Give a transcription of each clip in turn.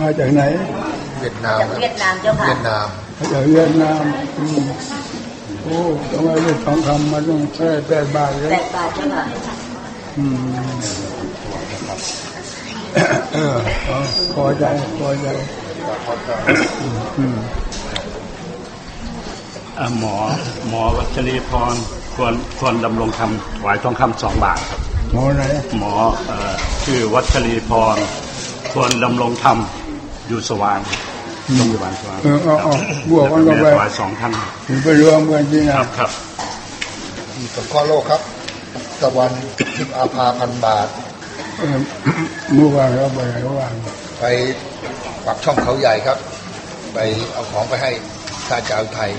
มาจากไหน เวียดนามจากครับเวียดนามเจ้าค่ะ เวียดนามมาจากเวียดนามอืมโอ้ทำไมได้ทองคำมาต้องแค่แปดบาทเลยแปดบาทเจ้าค่ะอืมเออเอาพอใจพอใจอืมอ่าหมอหมอวัชรีพรควรควรดำรงคำถวายทองคำสองบาทครับ หมอไหนหมอเอ่อชื่อวัชรีพรควรดำรงธรรม อยู่สว่างโรงพยาบาลสว่างเออเอาเอาบวกกันก็ไปถวายสองท่านถึงไปรวมกันที่คนะรับครับ มีสงเคราะห์โลกครับ ตะวันทิพย์อาภาพันบาท เออเมื่อวานเราไปไหนเมื่อวานไปปักช่องเขาใหญ่ครับ ไปเอาของไปให้ท่าเจ้าไทย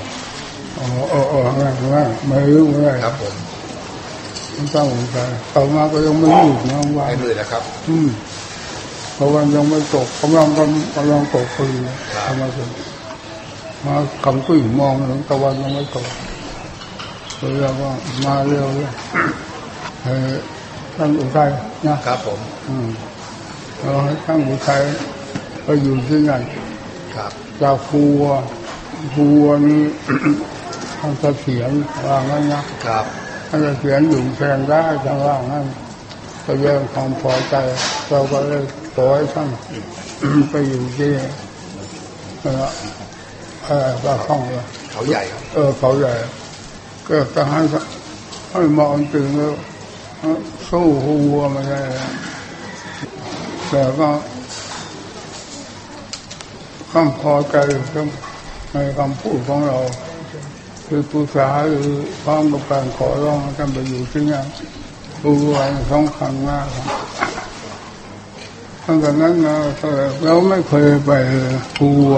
อ๋ออ๋ออ๋อว่าว่าไม่รู้ว่าครับผมมันต้องสงสัยต่อมาก็ยังไม่รู้นะว่า ให้เลยนะครับ อืม เพราะว่ายังไม่ตกกำลังกำกำลังตกพอดีครับทำมาถึงมาคำกุ้ยมองถึงตะวันยังไม่ตกเลยว่ามาเร็วเลยเออท่านอุทัยนะครับผม อืมเราให้ท่านอุทัยไปอยู่ที่นั่นครับจากภูวัวภูวัวนี้ท่านเสถียรว่างั้นนะครับท่านเสถียรอยู่แทนได้ทางล่างนั่นแสดงความพอใจเราก็เลย ขอให้ท่านไปอยู่ที่เออเออปากช่องเลยเขาใหญ่ครับเออเขาใหญ่ ก็จะให้ให้มองถึงแล้วสู้ภูวัวไม่ได้แต่ก็ความพอใจในคำพูดของเรา คือปรึกษาหรือพร้อมกับการขอร้องให้ท่านไปอยู่ที่นั่นผู้วันสำคัญมากครับ ตั้งแต่นั้นนะเราไม่เคยไปภูวัว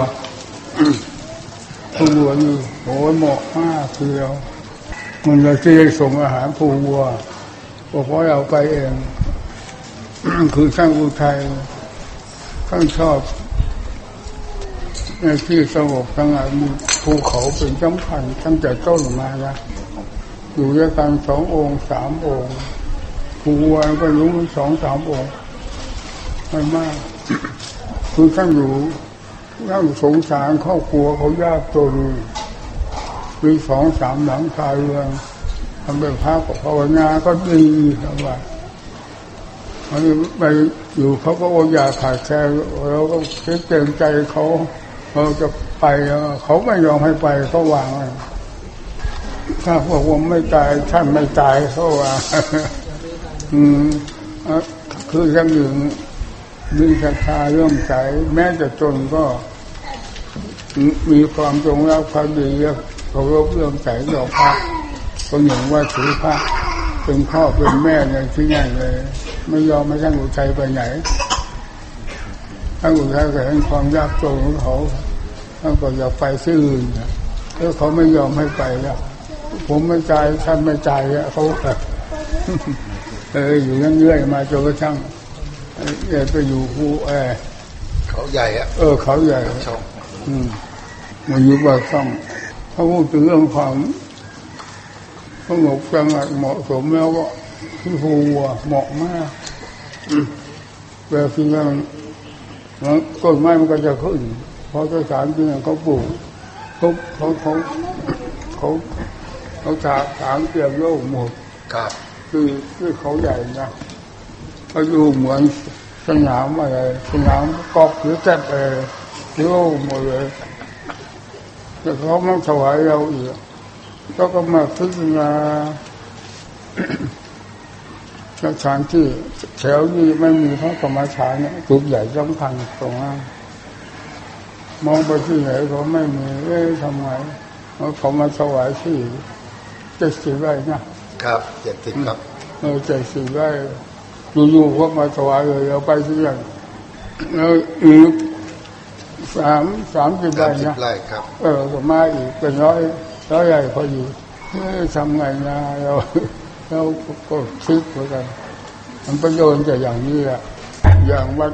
ภูวัวนี่โอ้ยเหมาะมากคือเรามันจะที่จะส่งอาหารภูวัวเพราะเราไปเอง คือช่างอุทัยท่านชอบในที่สงบสงัดมีภูเขาเป็นสำคัญตั้งแต่ต้นมานะอยู่ด้วยกันสององค์สามองค์ภูวันก็รู้สองสามองค์ ไม่มากคือท่านอยู่ท่านสงสารครอบครัวเขายากจนมีสองสามหลังคาเรือนทำเป็นพระกับภาวนาก็ดีครับว่าอันไปอยู่เขาก็โออยากขาดแคลนเราก็คิดเต็มใจเขาเราจะไปเขาไม่ยอมให้ไปเขาวางไว้ถ้าบอกว่าไม่ตายท่านไม่ตายเขาว่า อืมอะคือยังอยู่ มีศรัทธาเรื่องใส แม้จะจนก็มีความจงรักภักดีเคารพเรื่องใสต่อพระก็อย่างว่าถือพระเป็นพ่อเป็นแม่ในที่นั่นเลย ไม่ยอมให้ท่านอุทัยไปไหนท่านอุทัยก็เห็นความยากจนของเขาท่านก็อยากไปที่ออื่นแล้วเขาไม่ยอมให้ไปแล้วผมไม่จ่ายท่านไม่จ่ายเขาเอออยู่เรื่อยๆมาจนกระทั่ง เอ่อไปอยู่ภูเออเขาใหญ่อะเออ เขาใหญ่ช่องอืมมาอยู่บ้านช่องเขาพูดถึงเรื่องความสงบสงัดเหมาะสมแล้วก็ที่ภูวัวเหมาะมากแต่ที่นั่นแล้วต้นไม้มันก็จะขึ้นเพราะสถานที่นั่นเขาปลูกเขาเขาเขาเขาเขาถางถางเตรียมโลกหมดครับคือคือเขาใหญ่นะ เขาอยู่เหมือนสนามอะไรสนามกอล์ฟหรือแจ๊บอะไรโล่หมดเลยแต่เขามาถวายเราอีกแล้วก็มาพิจารณาสถานที่แถวนี้ไม่มีพระกรรมฐานเนี่ยจุดใหญ่สำคัญตรงนั้นมองไปที่ไหนก็ไม่มีเอ๊ะทำไงแล้วเขามาถวายที่เจ็ดสิบไร่นะครับเจ็ดสิบครับเออใจสื่อได้ อยู่ๆก็มาถวายเลยเราไปที่นั่นแล้วอีกสามสามสิบใบสามสิบนะไร่ครับเออก็มาอีกเป็นร้อยร้อยใหญ่พออยู่เออทำไงนะเราเราก็คิดเหมือนกัน มันประโยชน์จะอย่างนี้แหละอย่างวัด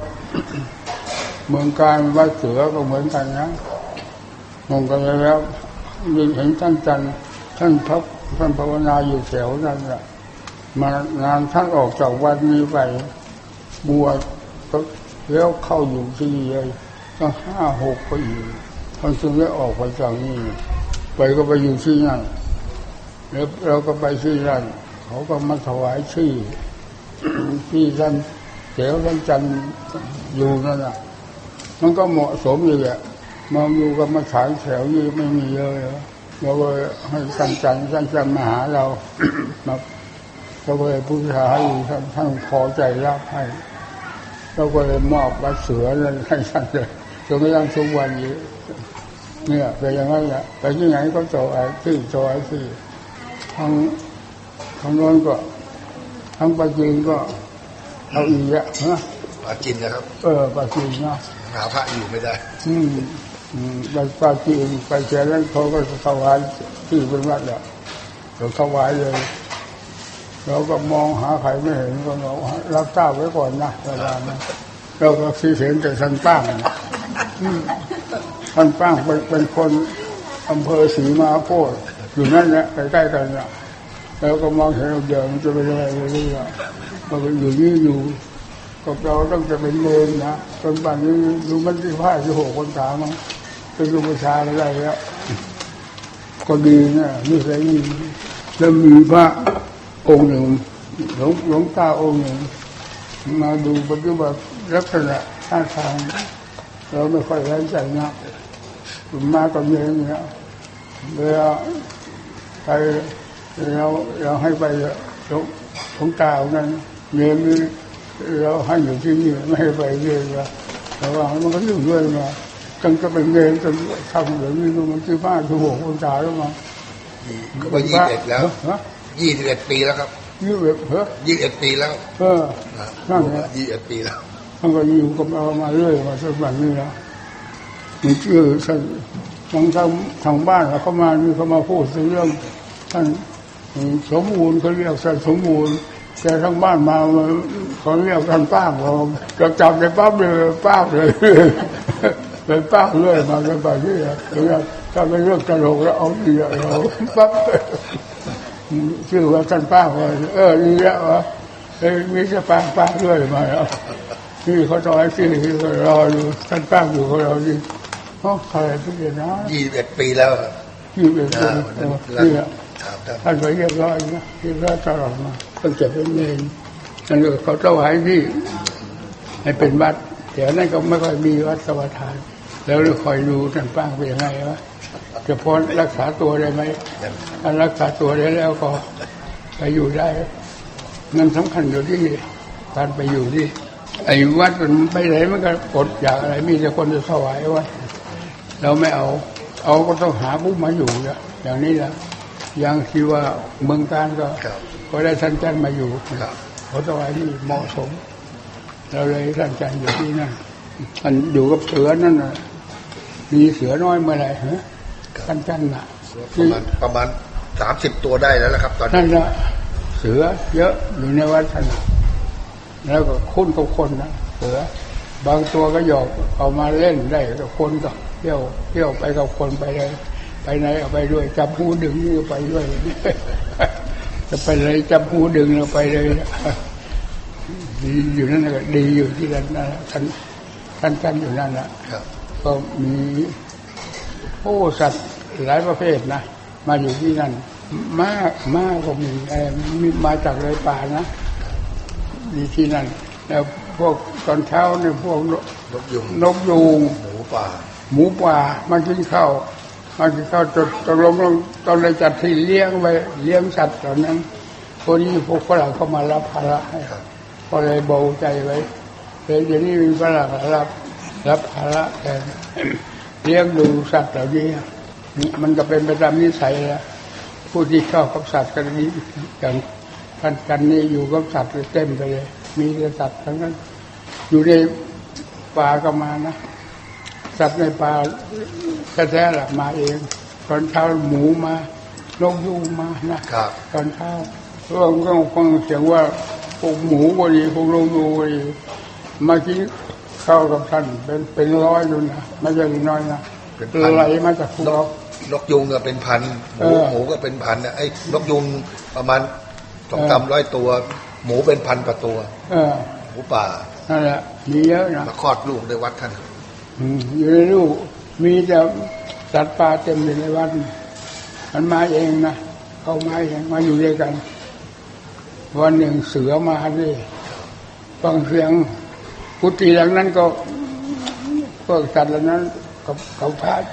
เมืองการวัดเสือก็เหมือนกันนะมองกันแล้วยินเห็นท่านจันทร์ท่านพักท่านภาวนาอยู่แถวนั้นแหละ มางานท่านออกจากวัดนี้ไปบวชก็แล้วเข้าอยู่ที่นี่เลยก็ห้าหกปีท่านจึงได้ออกไปจากนี่ไปก็ไปอยู่ที่นั่นแล้วเราก็ไปที่นั่นเขาก็มาถวายชื่อที่ท่านเถวท่านจันน์อยู่นั่นน่ะ มันก็เหมาะสมอยู่แหละมาอยู่กับมาฐานแถวนี้ไม่มีเยอะเลยเราก็ให้ท่านจันทร์ท่านจันทร์มาหาเรามา ก็เลยพุทธาให้ท่านท่านพอใจรับให้เราก็เลยมอบวัดเสือนั่นให้ท่านเลยจนกระทั่งทุกวันนี้เนี่ยเป็นอย่างนั้นแหละไปที่ไหนก็โจไอ้ที่โจไอ้ที่ทางทางโน้นก็ทางปัจจินก็เอาอีกอะฮะปาจินนะครับ เออปัจจินเนาะหาพระอยู่ไม่ได้ อืมอืมไปปาจีนไปเจริญเขาก็ถวายที่เป็นวัดอะเราถวายเลย เราก็มองหาใครไม่เห็นก็เรารับทราบไว้ก่อนนะเวลานะเราก็ซีเห็นแต่ท่านป้างท่านป้างเป็นเป็นคนอำเภอศรีมาโพธิ์อยู่นั่นแหละใกล้ๆกันนะแล้วก็มองเห็นเราเดินมันจะเป็นอะไรเรื่อยๆมันก็อยู่นี่อยู่กับเราต้องจะเป็นเลนนะจนป่านนี้ดูมันที่ผ้าที่หกคนตามั้งเป็นลูกผู้ชาอะไรแล้วก็ดีนะนี่ใส่นี่แล้วมีพระ องค์หนึ่งหลวงหลวงตาองค์หนึ่งมาดูปฏิบัติลักษณะท่าทางเราไม่ค่อยไว้ใจนะมากับเมียเนี่ยเวลาไปเราเราให้ไปหลวงหลวงตาองค์นั้นเมียมีเราให้อยู่ที่นี่ไม่ให้ไปเรื่อยนะแต่ว่ามันก็อยู่ด้วยมาจนก็เป็นเงรจนทำแบบนี้มันคือบ้านคือหัวคนตายแล้วมาก็ไปยี่สิบเอ็ดแล้วฮะ ยี่สิบเอ็ดปีแล้วครับยี่สิบเอ็ดเฮ้ยยี่สิบเอ็ดปีแล้วเออนะนั่นแหละยี่สิบเอ็ดปีแล้วมันก็อยู่กับเรามาเรื่อยมาจนแบบนี้แล้วมันชื่อท่านทางทางทางบ้านเขามานี่เขามาพูดถึงเรื่องท่านสมบูรณ์เขาเรียกท่านสมบูรณ์แต่ทางบ้านมาเขาเรียกท่านป้างเราจะจับในปั๊บเลยป้างเลยเป็นป้างเรื่อยมาเป็นแบบนี้อะถึงจะถ้าเป็นเรื่องตลกแล้วเอาดีอะเราปั๊บ ชื่อว่าท่านป้างว่าเออดีแล้ววะเอ้ยมีจะป้างป้างเรื่อยมาแล้วนี่เขาต่อยที่ที่เขารออยู่ท่านป้างอยู่ของเราดีเพราะใครทุกอย่างนะยี่สิบเอ็ดปีแล้วครับที่เป็นคอ่านเออแล้วนี่อะถามท่านท่านไปเรียบร้อยนะเรียบร้อยตลอดมาตั้งแต่เป็นเนรนั่นก็เขาถวายที่ให้เป็นวัดเดี๋ยวนั้นก็ไม่ค่อยมีวัดสวัสดานแล้วเราคอยดูท่านป้างเป็นยังไงวะ จะพ้นรักษาตัวได้ไหมถ้ารักษาตัวได้แล้วก็ไปอยู่ได้นั่นสำคัญอยู่ที่การไปอยู่ที่ไอ้วัดมันไปไหนมันก็อดอยากอะไร มีแต่คนจะถวายวัดเราไม่เอา เอาก็ต้องหาผู้มาอยู่อะอย่างนี้แหละอย่างที่ว่าเมืองการก็ก็ได้ท่านจันทร์มาอยู่เขาถวายที่เหมาะสม เราเลยท่านจันทร์อยู่ที่นั่นท่านอยู่กับเสือนั่นนะมีเสือน้อยเมื่อไหร่ฮะ ท่านจันทร์น่ะประมาณประมาณสามสิบตัวได้แล้วนะครับ ตอนนี้นั่นน่ะเสือเยอะอยู่ในวัดท่านน่ะแล้วก็คุ้นกับคนนะเสือบางตัวก็หยอกเอามาเล่นได้กับคนก็เที่ยวเที่ยวไปกับคนไปเลยไปไหนเอาไปด้วยจับหูดึงนี่ก็ไปด้วยจะไปไหนจับหูดึงเราไปเลยดีอยู่นั่นแหละดีอยู่ที่นั่นนะท่านท่านท่านอยู่นั่นแหละครับก็มี โอ้สัตว์หลายประเภทนะมาอยู่ที่นั่นม้าม้าก็มีเอ่อมีมาจากเลยป่านะดีที่นั่นแล้วพวกตอนเช้าเนี่ยพวกนกนกยุงนกยูงหมูป่า หมูป่ามากินข้าวมากินข้าวจนตกลงตอนเลยจัดที่เลี้ยงไว้เลี้ยงสัตว์เหล่านั้นคนนี้พวกฝรั่งเข้ามารับภาระให้ครับก็เลยเบาใจไว้เลยเดี๋ยวนี้มีฝรั่งรับรับภาระแทน เลี้ยงดูสัตว์เหล่านี้นี่มันก็เป็นไปตามนิสัยแล้วผู้ที่ชอบกับสัตว์กันนี้อย่างท่านกันนี่อยู่กับสัตว์เต็มไปเลย มีแต่สัตว์ทั้งนั้น อยู่ในป่าก็มานะสัตว์ในป่าแท้ๆหลัมาเอง ตอนเช้าหมูมานกยูงมานะครับตอนเช้าเราก็ฟังเสียงว่าพวกหมูก็ดีพวกนกยูงก็ดีมากิน ข้าวกับท่านเป็นเป็นร้อยอยู่นะไม่ใช่น้อยนะเป็นพันไหลมาจากภูนเขากนกยุงก็เป็นพันหมูเออหมูก็เป็นพันนะไอ้นกยุงประมาณสองเออสามร้อยตัว หมูเป็นพันกว่าตัวเออหมูป่านั่นแหละมีเยอะนะมาคลอดลูกในวัดท่านออืมอยู่ในลูกมีแต่สัตว์ป่าเต็มอยู่ในวัดมันมาเองนะเข้ามาเองมาอยู่ด้วยกัน วันหนึ่งเสือมาดิฟังเสียง กุฏิหลังนั้นก็พวกสัตว์เหล่านั้นกับเขาพาด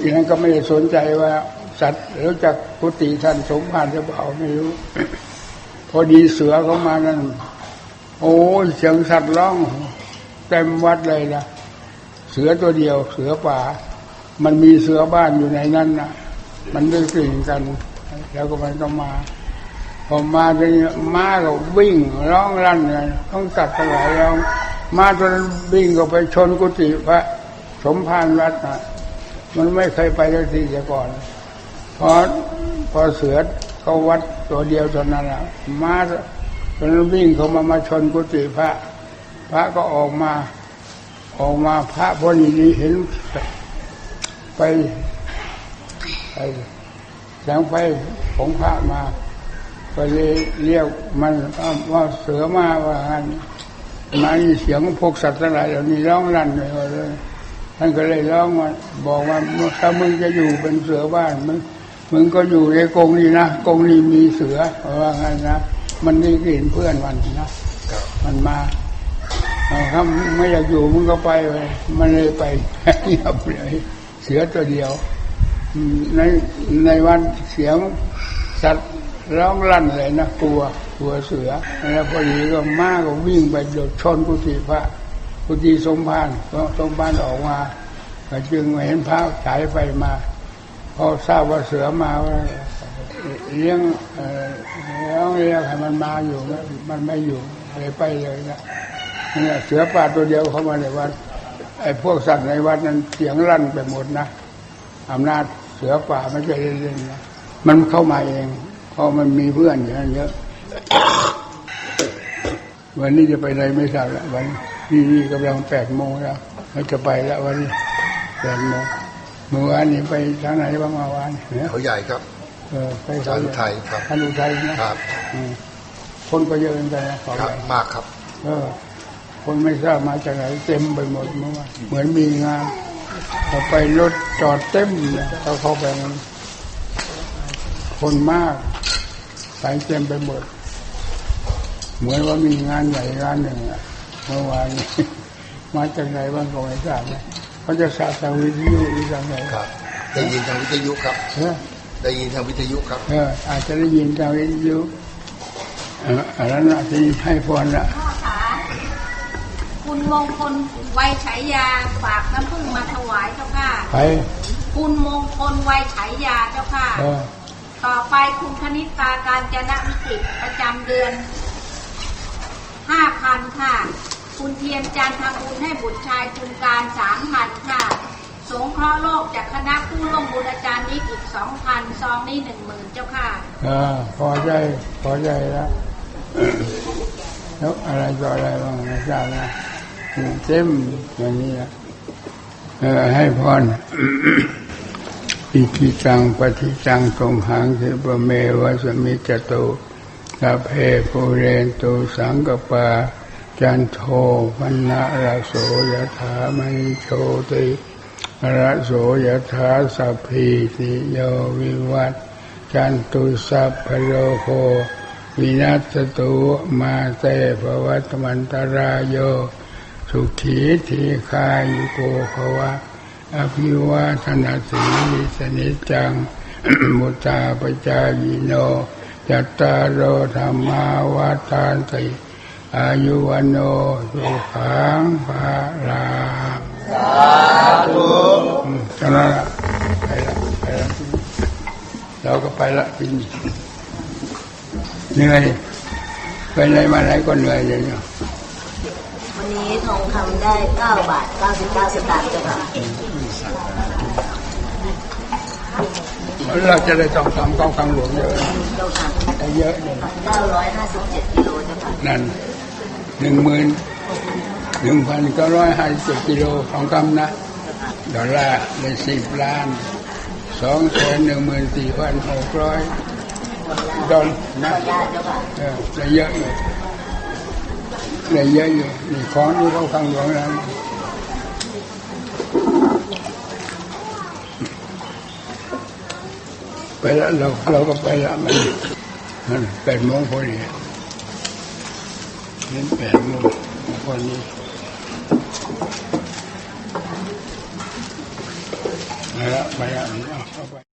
อย่างนั้นก็ไม่ได้สนใจว่า สัตว์รู้จักกุฏิท่านสมภารจะเปล่าไม่รู้ พอดีเสือเขามานั้น โอ้เสียงสัตว์ร้องเต็มวัดเลยนะเสือตัวเดียว เสือป่า มันมีเสือบ้านอยู่ในนั้นนะมันได้กลิ่นกัน แล้วก็มันก็มา พอมาทีนี้ม้าก็วิ่งร้องรั่นเลยต้องตัดถวายร้องม้าตัวนั้นวิ่งก็ไปชนกุฏิพระสมภารวัดนะมันไม่เคยไปสักทีแต่ก่อนพอพอเสือเขาวัดตัวเดียวตัวนั้นแหละม้าตัวนั้นวิ่งเขามามาชนกุฏิพระ พระก็ออกมา ออกมาพระพอดีนี้เห็นไปไปแสงไฟของพระมา ก็เลยเรียกมันว่าเสือมาว่าันมามีเสียงพวกสัตว์ทั้งหลายเหล่านี้ร้องรั่นเลยว่าเลยท่านก็เลยร้องว่าบอกว่าถ้ามึงจะอยู่เป็นเสือบ้านมึงมึงก็อยู่ในกรงนี้นะกรงนี้มีเสือว่างั้นนะมันได้กลิ่นเพื่อนมันนะมันมาถ้าไม่อยากอยู่มึงก็ไปเลยมันเลยไปเงียบเลยเสือตัวเดียวในในวันเสียงสัตว์ ร้องลั่นเลยนะกลัวกลัวเสือแล้วพอดีก็มาก็วิ่งไปโดดชนกุฏิพระกุฏิสมภารก็สมภารออกมาก็จึงเห็นพระฉายไฟมา พอทราบว่าเสือมาเลี้ยงเอ่อแล้วเรียกให้มันมาอยู่มันไม่อยู่เลยไปเลยนะเนี่ยเสือป่าตัวเดียวเข้ามาในวัดไอ้พวกสัตว์ในวัดนั้นเสียงลั่นไปหมดนะอำนาจเสือป่าไม่ใช่เล่นๆนะมันเข้ามาเอง เพราะมันมีเพื่อนอย่างนั้นเยอะ วันนี้จะไปไหนไม่ทราบละวันนี้นี่กำลังแปดโมงแล้วเราจะไปแล้ววันนี้แปดโมงเมื่อวานนี้ไปทางไหนบ้างเมื่อวานเนี่ยเขาใหญ่ครับ เออไปจานอุทัยครับท่านอุทัยนะครับอืมคนก็เยอะเหมือนกันนะขอครับไปมากครับ เออ คนไม่ทราบมาจากไหนเต็มไปหมดเมื่อวานเหมือนมีงานพอไปรถจอดเต็มเลยเขาเข้าไปมันคนมาก ไปเต็มไปหมด เหมือนว่ามีงานใหญ่งานหนึ่งอะเมื่อวานนี้มาจากไหนบ้างก็ไม่ทราบนะเขาจะสาทางวิทยุหรือทางไหนครับได้ยินทางวิทยุครับเออได้ยินทางวิทยุครับ เออ อาจจะได้ยินทางวิทยุเอออันนั้นนะที่ให้พรละพ่อขาคุณมงคลไวยฉายาฝากน้ำผึ้งมาถวายเจ้าค่ะไปคุณมงคลไวยฉายาเจ้าค่ะเออ ต่อไปคุณคณิตาการจนะวิจิตประจำเดือนห้าพันค่ะ คุณเทียมจันทำบุญให้บุตรชายคุณการสามพันค่ะ สงเคราะห์โลกจากคณะผู้ร่วมบุญอาจารย์นิกอีกสองพันซองนี้หนึ่งหมื่นเจ้าค่ะเออพอใจพอใจแล้วแล้วอะไรต่ออะไรบ้างไม่ทราบนะเต็มอย่างนี้นะเออให้พร อิทิตังปฏิตังสมหังเทปเมวะสมิจจโตสัพเพปุเรนตุสังกปา จันโทพันนะระโสยถามณิโชติระโสยถาสัพพิติโยวิวัตจันตุสัพพโลโควินัสตุมาเตภวัตมันตรายโย สุขีทีคายุโกภวะ อภิวาทนาสีลิสนิจัง มุตาปจายโนยัตตารโอธรรมาวาทานติอายุวันโนสุขังภาลาสาธุจนั้นละไปละไปละเราก็ไปละทีนี้เหนื่อยไปไหนมาไหนก็เหนื่อยอย่างเงี้ยวันนี้ทองคำได้ 9 บาท 99 สตางค์จ้าค่ะ เราจะได้ต้องทำกองกลางหลวงเยอะเจ้าค่ะได้เยอะเลย957กิโลเจ้าค่ะนั่นหนึ่งหมื่นหนึ่งพันเก้าร้อยห้าสิบกิโลของคำนะดอลลาร์เลยสิบล้านสองแสนหนึ่งหมื่นสี่พันหกร้อยดอลนะญาติเจ้าค่ะเออได้เยอะอยู่ได้เยอะอยู่นี่ของนี่เขาข้างหลวงแล้ว ล้วเราเราก็ไปละมันมันแปดโมงพอดีเล่นแปดโมงวันนี้ไปละไปละเอาเข้าไป